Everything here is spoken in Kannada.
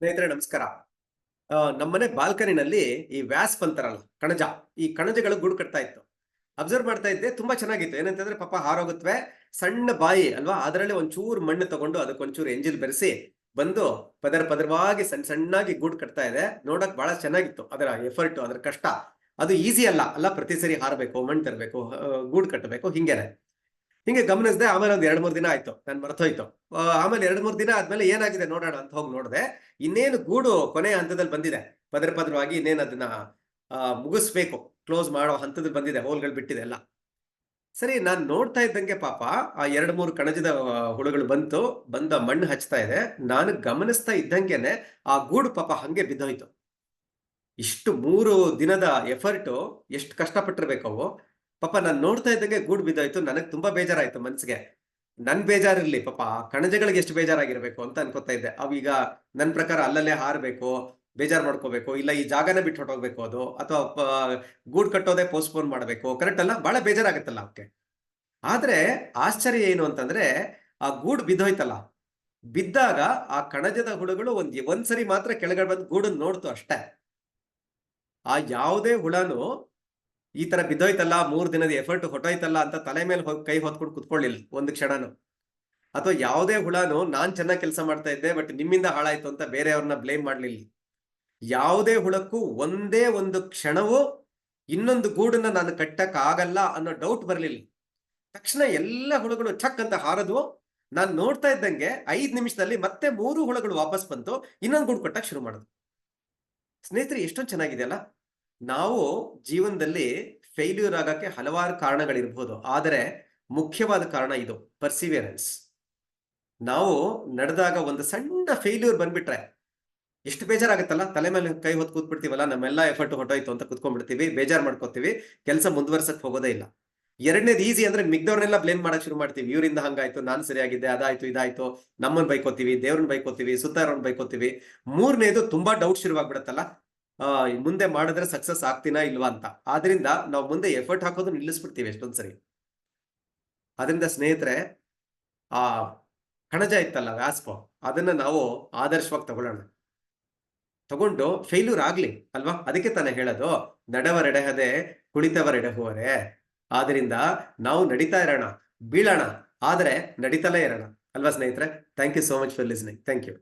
ಸ್ನೇಹಿತರೆ, ನಮಸ್ಕಾರ. ನಮ್ಮನೆ ಬಾಲ್ಕನಿನಲ್ಲಿ ಈ ವ್ಯಾಸ್ಪ್ ಅಂತಾರಲ್ಲ, ಕಣಜ. ಈ ಕಣಜಗಳು ಗೂಡು ಕಟ್ತಾ ಇತ್ತು. ಅಬ್ಸರ್ವ್ ಮಾಡ್ತಾ ಇದ್ದೆ, ತುಂಬಾ ಚೆನ್ನಾಗಿತ್ತು. ಏನಂತಂದ್ರೆ, ಪಾಪ ಹಾರೋಗುತ್ತವೆ ಸಣ್ಣ ಬಾಯಿ ಅಲ್ವಾ? ಅದರಲ್ಲಿ ಒಂಚೂರು ಮಣ್ಣು ತಗೊಂಡು ಅದಕ್ಕೊಂಚೂರು ಎಂಜಿಲ್ ಬೆರೆಸಿ ಬಂದು ಪದರ ಪದರವಾಗಿ ಸಣ್ಣ ಸಣ್ಣಾಗಿ ಗೂಡು ಕಟ್ತಾ ಇದೆ. ನೋಡಕ್ ಬಹಳ ಚೆನ್ನಾಗಿತ್ತು ಅದರ ಎಫರ್ಟ್ ಅದರ ಕಷ್ಟ. ಅದು ಈಸಿ ಅಲ್ಲ. ಅಲ್ಲ, ಪ್ರತಿ ಸರಿ ಹಾರಬೇಕು, ಮಣ್ಣು ತರಬೇಕು ಗೂಡು ಕಟ್ಟಬೇಕು, ಹಿಂಗೇನೆ. ಹಿಂಗೆ ಗಮನಿಸ್ದೆ, ಆಮೇಲೆ ಒಂದು ಎರಡು ಮೂರು ದಿನ ಆಯ್ತು, ನಾನು ಮರ್ತೋಯ್ತು. ಆಮೇಲೆ ಎರಡು ಮೂರು ದಿನ ಆದ್ಮೇಲೆ ಏನಾಗಿದೆ ನೋಡೋಣ ಅಂತ ಹೋಗಿ ನೋಡಿದೆ, ಇನ್ನೇನು ಗೂಡು ಕೊನೆಯ ಹಂತದಲ್ಲಿ ಬಂದಿದೆ, ಪದರ ಪದರವಾಗಿ ಇನ್ನೇನು ಅದನ್ನ ಮುಗಿಸ್ಬೇಕು ಕ್ಲೋಸ್ ಮಾಡೋ ಹಂತದಲ್ಲಿ ಬಂದಿದೆ, ಹೋಲ್ಗಳು ಬಿಟ್ಟಿದೆ ಎಲ್ಲ. ಸರಿ, ನಾನು ನೋಡ್ತಾ ಇದ್ದಂಗೆ ಪಾಪ, ಆ ಎರಡು ಮೂರು ಕಣಜದ ಹುಳುಗಳು ಬಂತು, ಬಂದ ಮಣ್ಣು ಹಚ್ತಾ ಇದೆ, ನಾನು ಗಮನಿಸ್ತಾ ಇದ್ದಂಗೆನೆ ಆ ಗೂಡು ಪಾಪ ಹಂಗೆ ಬಿದ್ದೋಯ್ತು. ಇಷ್ಟು ಮೂರು ದಿನದ ಎಫರ್ಟು ಎಷ್ಟು ಕಷ್ಟಪಟ್ಟಿರ್ಬೇಕು ಅವು. ಪಾಪ ನಾನು ನೋಡ್ತಾ ಇದ್ದಂಗೆ ಗೂಡು ಬಿದ್ದೋಯ್ತು. ನನಗೆ ತುಂಬಾ ಬೇಜಾರಾಯ್ತು ಮನ್ಸಿಗೆ. ನನ್ ಬೇಜಾರಿರ್ಲಿ, ಪಾಪ ಆ ಕಣಜಗಳಿಗೆ ಎಷ್ಟು ಬೇಜಾರಾಗಿರ್ಬೇಕು ಅಂತ ಅನ್ಕೋತಾ ಇದ್ದೆ. ಅವೀಗ ನನ್ ಪ್ರಕಾರ ಅಲ್ಲಲ್ಲೇ ಹಾರ್ಬೇಕು, ಬೇಜಾರ್ ಮಾಡ್ಕೋಬೇಕು, ಇಲ್ಲ ಈ ಜಾಗನ ಬಿಟ್ಟು ಹೊಟ್ಟೋಗ್ಬೇಕು ಅದು, ಅಥವಾ ಗೂಡ್ ಕಟ್ಟೋದೇ ಪೋಸ್ಟ್ಪೋನ್ ಮಾಡಬೇಕು. ಕರೆಕ್ಟ್ ಅಲ್ಲ? ಬಹಳ ಬೇಜಾರಾಗತ್ತಲ್ಲ ಅವಕ್ಕೆ ಆದ್ರೆ ಆಶ್ಚರ್ಯ ಏನು ಅಂತಂದ್ರೆ, ಆ ಗೂಡು ಬಿದ್ದೋಯ್ತಲ್ಲ. ಬಿದ್ದಾಗ ಆ ಕಣಜದ ಹುಳುಗಳು ಒಂದ್ ಒಂದ್ಸರಿ ಮಾತ್ರ ಕೆಳಗಡೆ ಬಂದು ಗೂಡನ್ನು ನೋಡ್ತು ಅಷ್ಟೇ. ಆ ಯಾವುದೇ ಹುಳನು ಈ ತರ ಬಿದ್ದೋಯ್ತಲ್ಲ, ಮೂರ್ ದಿನದ ಎಫರ್ಟ್ ಹೊಟ್ಟೋಯ್ತಲ್ಲ ಅಂತ ತಲೆ ಮೇಲೆ ಕೈ ಹೊತ್ಕೊಂಡು ಕುತ್ಕೊಳ್ಳಿಲ್ಲ ಒಂದು ಕ್ಷಣನು. ಅಥವಾ ಯಾವುದೇ ಹುಳನು ನಾನ್ ಚೆನ್ನಾಗಿ ಕೆಲಸ ಮಾಡ್ತಾ ಇದ್ದೆ ಬಟ್ ನಿಮ್ಮಿಂದ ಹಾಳಾಯ್ತು ಅಂತ ಬೇರೆಯವ್ರನ್ನ ಬ್ಲೇಮ್ ಮಾಡ್ಲಿಲ್ಲ. ಯಾವುದೇ ಹುಳಕ್ಕೂ ಒಂದೇ ಒಂದು ಕ್ಷಣವೂ ಇನ್ನೊಂದು ಗೂಡನ್ನ ನಾನು ಕಟ್ಟಕ್ ಆಗಲ್ಲ ಅನ್ನೋ ಡೌಟ್ ಬರಲಿಲ್ಲ. ತಕ್ಷಣ ಎಲ್ಲ ಹುಳುಗಳು ಛಕ್ ಅಂತ ಹಾರದ್ವು. ನಾನು ನೋಡ್ತಾ ಇದ್ದಂಗೆ ಐದ್ ನಿಮಿಷದಲ್ಲಿ ಮತ್ತೆ ಮೂರು ಹುಳುಗಳು ವಾಪಸ್ ಬಂತು, ಇನ್ನೊಂದು ಗೂಡು ಕಟ್ಟಕ್ ಶುರು ಮಾಡುದು. ಸ್ನೇಹಿತರೆ, ಎಷ್ಟೊಂದು ಚೆನ್ನಾಗಿದೆಯಲ್ಲ? ನಾವು ಜೀವನದಲ್ಲಿ ಫೇಲ್ಯೂರ್ ಆಗಕ್ಕೆ ಹಲವಾರು ಕಾರಣಗಳಿರ್ಬೋದು. ಆದರೆ ಮುಖ್ಯವಾದ ಕಾರಣ ಇದು ಪರ್ಸಿವಿಯರೆನ್ಸ್ ನಾವು ನಡೆದಾಗ ಒಂದು ಸಣ್ಣ ಫೇಲ್ಯೂರ್ ಬಂದ್ಬಿಟ್ರೆ, ಎಷ್ಟು ಬೇಜಾರಾಗುತ್ತಲ್ಲ? ತಲೆ ಮೇಲೆ ಕೈ ಹೊತ್ತು ಕೂತ್ಬಿಡ್ತೀವಲ್ಲ, ನಮ್ಮೆಲ್ಲ ಎಫರ್ಟ್ ಹೊಟ್ಟೋಯ್ತು ಅಂತ ಕುತ್ಕೊಂಡ್ಬಿಡ್ತೀವಿ, ಬೇಜಾರ್ ಮಾಡ್ಕೋತೀವಿ, ಕೆಲಸ ಮುಂದುವರ್ಸಕ್ ಹೋಗೋದೇ ಇಲ್ಲ. ಎರಡನೇದು ಈಸಿ ಅಂದ್ರೆ ಮಿಗ್ದವ್ರನ್ನೆಲ್ಲ ಬ್ಲೇಮ್ ಮಾಡಕ್ ಶುರು ಮಾಡ್ತೀವಿ. ಇವರಿಂದ ಹಂಗಾಯ್ತು, ನಾನು ಸರಿಯಾಗಿದ್ದೆ, ಅದಾಯ್ತು, ಇದಾಯ್ತು, ನಮ್ಮನ್ ಬೈಕೋತೀವಿ ದೇವ್ರನ್ನ ಬೈಕೋತೀವಿ ಸುತ್ತಾರವ್ರನ್ನ ಬೈಕೋತೀವಿ. ಮೂರನೇದು ತುಂಬಾ ಡೌಟ್ ಶುರುವಾಗ್ಬಿಡತ್ತಲ್ಲ. ಮುಂದೆ ಮಾಡಿದ್ರೆ ಸಕ್ಸಸ್ ಆಗ್ತೀನಾ ಇಲ್ವಾ ಅಂತ. ಆದ್ರಿಂದ ನಾವು ಮುಂದೆ ಎಫರ್ಟ್ ಹಾಕೋದು ನಿಲ್ಲಿಸ್ಬಿಡ್ತೀವಿ ಎಷ್ಟೊಂದ್ಸರಿ. ಅದರಿಂದ ಸ್ನೇಹಿತರೆ, ಆ ಕಣಜ ಇತ್ತಲ್ಲ ವ್ಯಾಸ್ಪ ಅದನ್ನ ನಾವು ಆದರ್ಶವಾಗಿ ತಗೊಳ್ಳೋಣ. ತಗೊಂಡು ಫೇಲ್ಯೂರ್ ಆಗ್ಲಿ, ಅಲ್ವಾ? ಅದಕ್ಕೆ ತಾನೇ ಹೇಳೋದು ನಡೆವರೆಡೆಹದೆ ಕುಳಿತವರೆಡೆಹುವರೆ ಆದ್ರಿಂದ ನಾವು ನಡೀತಾ ಇರೋಣ, ಬೀಳೋಣ, ಆದರೆ ನಡೀತಲೇ ಇರೋಣ. ಅಲ್ವಾ ಸ್ನೇಹಿತರೆ? Thank you so much for listening thank you